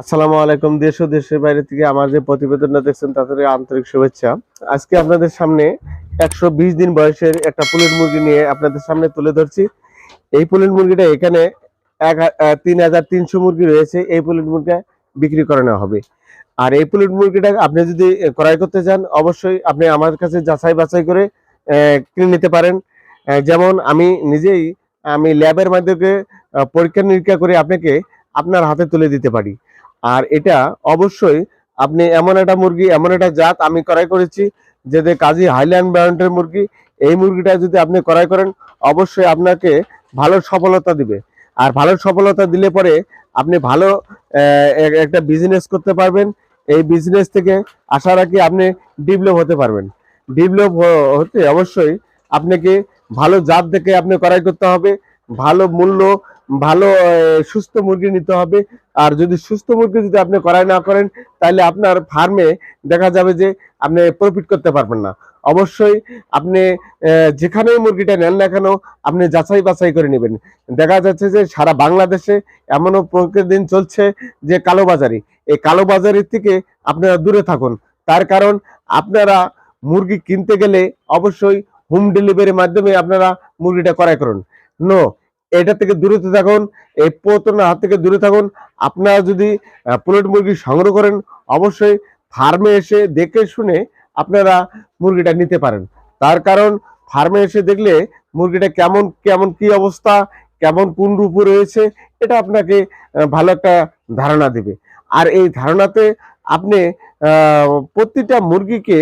আসসালামু আলাইকুম, দেশ ও দেশের বাইরে থেকে আমার যে প্রতিবেদনটা দেখছেন, তাদের আন্তরিক শুভেচ্ছা। আজকে আপনাদের সামনে একশো বিশ দিন বয়সের একটা পুলের মুরগি নিয়ে আপনাদের সামনে তুলে ধরছি। এই পুলের মুরগিটা এখানে এক তিন হাজার তিনশো মুরগি রয়েছে। এই পুলের মুরগিটা বিক্রি করানো হবে। আর এই পুলের মুরগিটা আপনি যদি ক্রয় করতে চান, অবশ্যই আপনি আমার কাছে যাচাই বাছাই করে কিনে নিতে পারেন। যেমন আমি নিজেই, আমি ল্যাবের মাধ্যমে পরীক্ষা নিরীক্ষা করে আপনাকে আপনার হাতে তুলে দিতে পারি। আর এটা অবশ্যই আপনি এমন একটা মুরগি, এমন একটা জাত আমি ক্রয় করেছি যেটা কাজী হাইল্যান্ড ব্র্যান্ডের মুরগি। এই মুরগিটা যদি আপনি ক্রয় করেন, অবশ্যই আপনাকে ভালো সফলতা দিবে। আর ভালো সফলতা দিলে পরে আপনি ভালো একটা বিজনেস করতে পারবেন। এই বিজনেস থেকে আশা রাখি আপনি ডেভেলপ হতে পারবেন। ডেভেলপ হতে অবশ্যই আপনাকে ভালো জাত দেখে আপনি ক্রয় করতে হবে। ভালো মূল্য ভালো সুস্থ মুরগি নিতে হবে। আর যদি সুস্থ মুরগি যদি আপনি করাই না করেন তাহলে আপনার ফার্মে দেখা যাবে যে আপনি প্রফিট করতে পারবেন না। অবশ্যই আপনি আহ, যেখানেই মুরগিটা নেন না কেন আপনি যাচাই বাছাই করে নেবেন। দেখা যাচ্ছে যে সারা বাংলাদেশে এমনও দিন চলছে যে কালোবাজারি। এই কালোবাজারির থেকে আপনারা দূরে থাকুন। তার কারণ আপনারা মুরগি কিনতে গেলে অবশ্যই হোম ডেলিভারির মাধ্যমে আপনারা মুরগিটা ক্রয় করুন। নো এটা থেকে দূরে থাকুন, এই প্রতারণার হাত থেকে দূরে থাকুন। আপনারা যদি পোলট মুরগি সংগ্রহ করেন, অবশ্যই ফার্মে এসে দেখে শুনে আপনারা মুরগিটা নিতে পারেন। তার কারণ ফার্মে এসে দেখলে মুরগিটা কেমন কেমন কি অবস্থা, কেমন কোন রূপে রয়েছে, এটা আপনাকে ভালো একটা ধারণা দেবে। আর এই ধারণাতে আপনি প্রতিটা মুরগিকে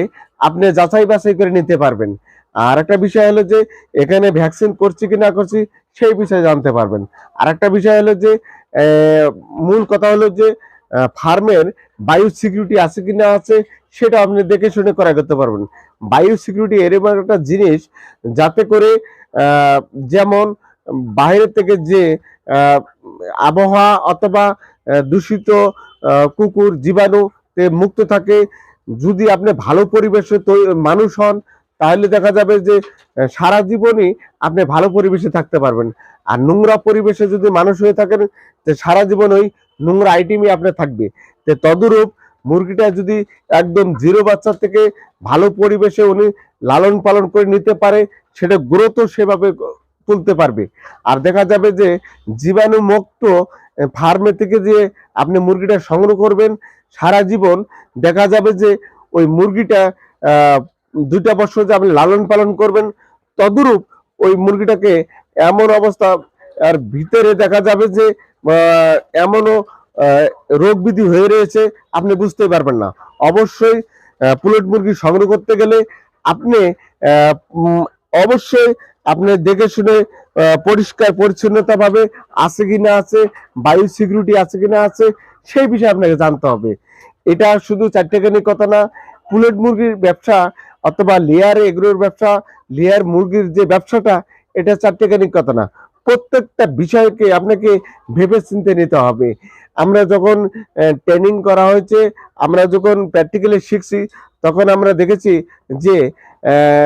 আপনি যাচাই বাছাই করে নিতে পারবেন। আর একটা বিষয় হলো যে, এখানে ভ্যাকসিন করছি কি না করছি সেই বিষয়ে জানতে পারবেন। আর একটা বিষয় হলো যে মূল কথা হলো যে ফার্মের বায়ু সিকিউরিটি আছে কি না আছে সেটা আপনি দেখে শুনে করা করতে পারবেন। বায়ু সিকিউরিটি এরকম একটা জিনিস যাতে করে যেমন বাইরে থেকে যে আবহাওয়া অথবা দূষিত কুকুর জীবাণু মুক্ত থাকে, যদি আপনি ভালো পরিবেশে মানুষ হন তাহলে দেখা যাবে যে সারা জীবনই আপনি ভালো পরিবেশে থাকতে পারবেন। আর নোংরা পরিবেশে যদি মানুষ হয়ে থাকেন, তো সারা জীবন ওই নোংরা আইটেমই আপনার থাকবে। তো তদরূপ মুরগিটা যদি একদম জিরো বাচ্চা থেকে ভালো পরিবেশে উনি লালন পালন করে নিতে পারে, সেটা গ্রোথও সেভাবে তুলতে পারবে। আর দেখা যাবে যে, জীবাণু মুক্ত ফার্মে থেকে যে আপনি মুরগিটা সংগ্রহ করবেন, সারা জীবন দেখা যাবে যে, ওই মুরগিটা দুইটা বছর যে আপনি লালন পালন করবেন, তদরূপ ওই মুরগিটাকে এমন অবস্থা, আর ভিতরে দেখা যাবে যে এমনও রোগ বিধি হয়ে রয়েছে, আপনি বুঝতে পারবেন না। অবশ্যই পুলেট মুরগি সংগ্রহ করতে গেলে আপনি অবশ্যই আপনি দেখে শুনে পরিষ্কার, পরিচ্ছন্নতা ভাবে আছে কিনা আছে, বায়ু সিকিউরিটি আছে কি না আছে, সেই বিষয়ে আপনাকে জানতে হবে। এটা শুধু চারটেখানি কথা না, পুলেট মুরগির ব্যবসা অথবা লেয়ার এগুলোর ব্যবসা লেয়ার মুরগির যে ব্যবসাটা, এটা চারটেখানি কথা না। প্রত্যেকটা বিষয়কে আপনাকে ভেবে চিন্তে নিতে হবে। আমরা যখন ট্রেনিং করা হয়েছে, আমরা যখন প্র্যাকটিক্যালি শিখছি, তখন আমরা দেখেছি যে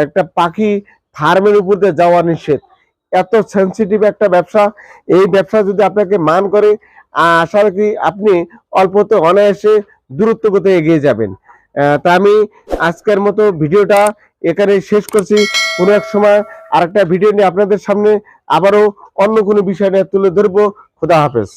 একটা পাখি ফার্মের উপর দিয়ে যাওয়া নিষেধ। এত সেন্সিটিভ একটা ব্যবসা। এই ব্যবসা যদি আপনাকে মান করে, আশা রাখি আপনি অল্পতে অনায়াসে দূরত্ব করতে এগিয়ে যাবেন। তা আমি আজকের মতো ভিডিওটা এখানে শেষ করছি। কোনো এক সময় আরেকটা ভিডিও নিয়ে আপনাদের সামনে আবারও অন্য কোনো বিষয় নিয়ে তুলে ধরবো। খোদা হাফেজ।